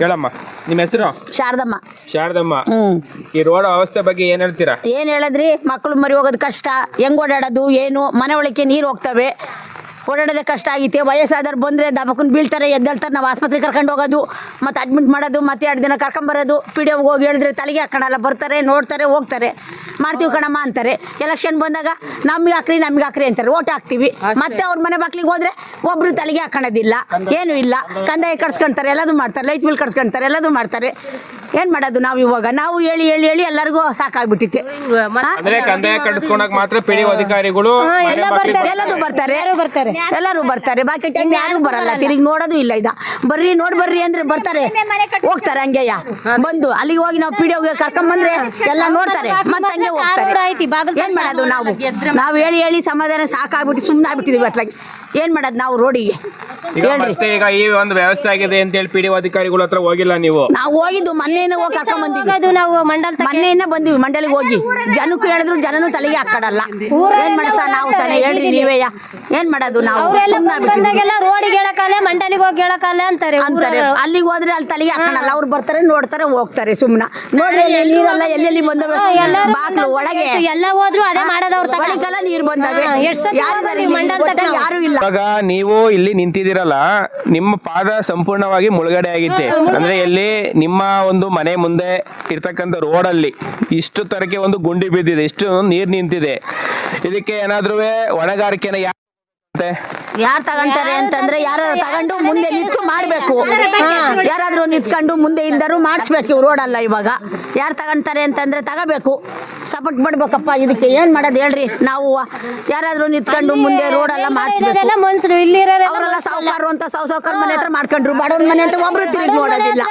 ಹೇಳಮ್ಮ ನಿಮ್ಮ ಹೆಸರು? ಶಾರದಮ್ಮ. ಶಾರದಮ್ಮ ಈ ರೋಡ್ ಅವಸ್ಥೆ ಬಗ್ಗೆ ಏನ್ ಹೇಳ್ತೀರಾ? ಏನ್ ಹೇಳದ್ರಿ? ಮಕ್ಕಳು ಮರಿ ಹೋಗೋದು ಕಷ್ಟ. ಹೆಂಗ್ ಓಡಾಡೋದು ಏನು? ಮನೆ ಒಳಕ್ಕೆ ನೀರು ಹೋಗ್ತವೆ. ಓಡಾಡೋದೇ ಕಷ್ಟ ಆಗೈತೆ ವಯಸ್ಸಾದವ್ರು ಬಂದ್ರೆ ದಬಕ್ಕನ್ ಬೀಳ್ತಾರೆ ಎದ್ದೇಳ್ತಾರೆ. ನಾವು ಆಸ್ಪತ್ರೆಗೆ ಕರ್ಕೊಂಡು ಹೋಗೋದು ಮತ್ತೆ ಅಡ್ಮಿಟ್ ಮಾಡೋದು ಮತ್ತೆ ಎರಡು ದಿನ ಕರ್ಕೊಂಬರೋದು ಪಿ ಡಿ ಹೋಗಿ ಹೇಳಿದ್ರೆ ತಲೆಗೆ ಹಾಕೋಣಲ್ಲ ಬರ್ತಾರೆ ನೋಡ್ತಾರೆ ಹೋಗ್ತಾರೆ. ಮಾಡ್ತೀವಿ ಕಣಮ್ಮ ಅಂತಾರೆ. ಎಲೆಕ್ಷನ್ ಬಂದಾಗ ನಮ್ಗೆ ಹಾಕ್ರಿ ನಮ್ಗೆ ಹಾಕ್ರಿ ಅಂತಾರೆ. ಓಟ್ ಹಾಕ್ತಿವಿ. ಮತ್ತೆ ಅವ್ರ ಮನೆ ಬಾಕ್ಲಿಗೆ ಹೋದ್ರೆ ಒಬ್ರು ತಲೆಗೆ ಹಾಕೋದಿಲ್ಲ ಏನು ಇಲ್ಲ ಕಂದಾಯ ಕಟ್ಸ್ಕೊಂತಾರೆ ಎಲ್ಲದೂ ಮಾಡ್ತಾರೆ ಲೈಟ್ ಬಿಲ್ ಕಟ್ಸ್ಕೊಂತಾರೆ ಎಲ್ಲದೂ ಮಾಡ್ತಾರೆ ಏನು ಮಾಡೋದು ನಾವು ಇವಾಗ ನಾವು ಹೇಳಿ ಹೇಳಿ ಹೇಳಿ ಎಲ್ಲರಿಗೂ ಸಾಕಾಗ್ಬಿಟ್ಟಿತ್ತು? ಅಂದ್ರೆ ಕಂದಾಯ ಮಾತ್ರ ಅಧಿಕಾರಿಗಳು ಎಲ್ಲದೂ ಬರ್ತಾರೆ ಎಲ್ಲರೂ ಬರ್ತಾರೆ ಬಾಕಿ ಟೈಮ್ ಯಾರು ಬರಲ್ಲ ತಿರುಗಿ ನೋಡೋದು ಇಲ್ಲ ಇದ ಬರ್ರಿ ನೋಡ್ ಬರ್ರಿ ಅಂದ್ರೆ ಬರ್ತಾರೆ ಹೋಗ್ತಾರೆ ಹಂಗೆಯ ಬಂದು ಅಲ್ಲಿಗೆ ಹೋಗಿ ನಾವು ಪಿಡಿಯೋಗೆ ಕರ್ಕೊಂಡ್ ಬಂದ್ರೆ ಎಲ್ಲ ನೋಡ್ತಾರೆ ಮತ್ತೆ ಹಂಗೆ ಹೋಗ್ತಾರೆ ಏನ್ ಮಾಡೋದು ನಾವು ನಾವು ಹೇಳಿ ಹೇಳಿ ಸಮಾಧಾನ ಸಾಕಾಗ್ಬಿಟ್ಟು ಸುಮ್ಮನೆ ಆಗ್ಬಿಟ್ಟಿದೀವಿ ಅತ್ಲಾಗಿ ಏನ್ ಮಾಡೋದು ನಾವು ರೋಡಿಗೆ? ಈಗ ಮತ್ತೆ ಈಗ ಈ ಒಂದು ವ್ಯವಸ್ಥೆ ಆಗಿದೆ ಅಂತ ಹೇಳಿ ಪಿಡಿಒ ಅಧಿಕಾರಿಗಳ ಹತ್ರ ಹೋಗಿಲ್ಲ ನೀವು? ನಾವು ಹೋಗಿದ್ದು ಮೊನ್ನೆನೇ ಹೋಗಿ ಕರ್ಕೊಂಡ್ ಬಂದಿದ್ವಿ ಹೋಗೋದು ನಾವು ಮಂಡಲ್ ತಕ ಮೊನ್ನೆಯಿಂದ ಬಂದಿವಿ ಮಂಡಲಿಗೆ ಹೋಗಿ. ಜನಕ್ಕೂ ಹೇಳಿದ್ರು ಜನನು ತಲೆಗೆ ಹಾಕಡಲ್ಲ. ಏನ್ ಮಾಡಸ ನಾವು ತಾನೇ? ಹೇಳ್ರಿ ನೀವೇ ಏನ್ ಮಾಡೋದು ನಾವು? ಅವರೆಲ್ಲ ಸುಮ್ಮನೆ ಆಗ್ಬಿಟ್ಟಿದೀವಿ ಬಂದಾಗೆಲ್ಲ ರೋಡಿಗೆ ಹೇಳಕಾಲೆ ಮಂಡಲಿಗೆ ಹೋಗಿ ಹೇಳಕಾಲೆ ಅಂತಾರೆ ಅಂತಾರೆ. ಊರವ್ರು. ಅಲ್ಲಿಗೆ ಹೋದ್ರೆ ಅಲ್ಲಿ ತಲೆಗೆ ಹಾಕಣಲ್ಲ. ಅವ್ರು ಬರ್ತಾರೆ ನೋಡ್ತಾರೆ ಹೋಗ್ತಾರೆ ಸುಮ್ನ. ನೋಡ್ರಿ ಅಲ್ಲಿ ನೀರೆಲ್ಲ ಎಲ್ಲೆಲ್ಲಿ ಬಂದವೆ? ಎಲ್ಲರೂ ಬಾಕ್ಲು ಒಳಗೆ. ಎಲ್ಲ ಹೋದ್ರು ಅದೇ ಮಾಡೋದವ್ರ ತಕ ನೀರು ಬಂದವೆ. ಹಾ, ಎಷ್ಟ್ ಸತಿ ಯಾರಿದ್ದಾರೆ ಹೋಗೋದು ಈ ಇಲ್ಲಿ? ಮಂಡಲ್ ತಕ ಯಾರು ಇಲ್ಲ. ಇವಾಗ ನೀವು ಇಲ್ಲಿ ನಿಂತಿದ್ದೀರಲ್ಲ ನಿಮ್ಮ ಪಾದ ಸಂಪೂರ್ಣವಾಗಿ ಮುಳುಗಡೆ ಆಗಿತ್ತೆ. ಅಂದ್ರೆ ಎಲ್ಲಿ ನಿಮ್ಮ ಒಂದು ಮನೆ ಮುಂದೆ ಇರ್ತಕ್ಕಂಥ ಅಲ್ಲಿ ಇಷ್ಟು ತರಕ್ಕೆ ಒಂದು ಗುಂಡಿ ಬಿದ್ದಿದೆ ಇಷ್ಟು ನೀರು ನಿಂತಿದೆ. ಇದಕ್ಕೆ ಏನಾದ್ರೂ ಹೊಣೆಗಾರಿಕೆನ ಯಾ ಮತ್ತೆ ಯಾರು ತಗೊಂತಾರೆ ಅಂತಂದ್ರೆ ಯಾರು ತಗೊಂಡು ಮುಂದೆ ನಿಂತು ಮಾಡಬೇಕು. ಯಾರಾದರೂ ನಿಂತ್ಕೊಂಡು ಮುಂದೆ ಇದ್ದರು ಮಾಡಿಸ್ಬೇಕು ರೋಡ್ ರೋಡಲ್ಲ ಇವಾಗ. ಯಾರು ತಗೊಂತಾರೆ ಅಂತಂದ್ರೆ ತಗೋಬೇಕು. ಸಪೋರ್ಟ್ ಮಾಡ್ಬೇಕಪ್ಪ ಇದಕ್ಕೆ. ಏನ್ ಮಾಡೋದು ಹೇಳ್ರಿ? ನಾವು ಯಾರಾದ್ರೂ ನಿಂತ್ಕೊಂಡು ಮುಂದೆ ರೋಡ್ ಎಲ್ಲ ಮಾಡಿಸ್ಬೇಕು. ಅವರೆಲ್ಲ ಸಾವುಕಾರು ಅಂತ ಸಾವು ಸಾವುಕಾರ ಮನೆ ಹತ್ರ ಮಾಡ್ಕೊಂಡ್ರು. ಬಡವ್ರ ಮನೆ ಅಂತ ಒಬ್ರು ತಿರುಗಿ ನೋಡೋದಿಲ್ಲ.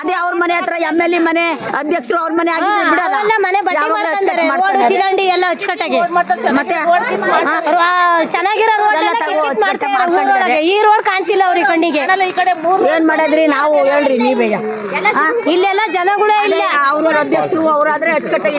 ಅದೇ ಅವ್ರ ಮನೆ ಹತ್ರ ಎಂ ಎಲ್ ಎ ಮನೆ ಅಧ್ಯಕ್ಷರು ಅವ್ರ ಮನೆ ಆಗಿದ್ರೆ ಬಿಡಲ್ಲ. ಮತ್ತೆ? ಚೆನ್ನಾಗಿರೋ ಈ ರೋಡ್ ಕಾಣ್ತಿಲ್ಲ ಅವ್ರಿಗೆ ಕಣ್ಣಿಗೆ. ಏನ್ ಮಾಡಿದ್ರಿ ನಾವು ಹೇಳ್ರಿ ನೀವೇ ಇಲ್ಲೆಲ್ಲ ಜನಗಳೇ ಇಲ್ಲ. ಅವ್ರವ್ರ ಅಧ್ಯಕ್ಷರು ಅವ್ರಾದ್ರೆ ಅಚ್ಚುಕಟ್ಟಾಗಿ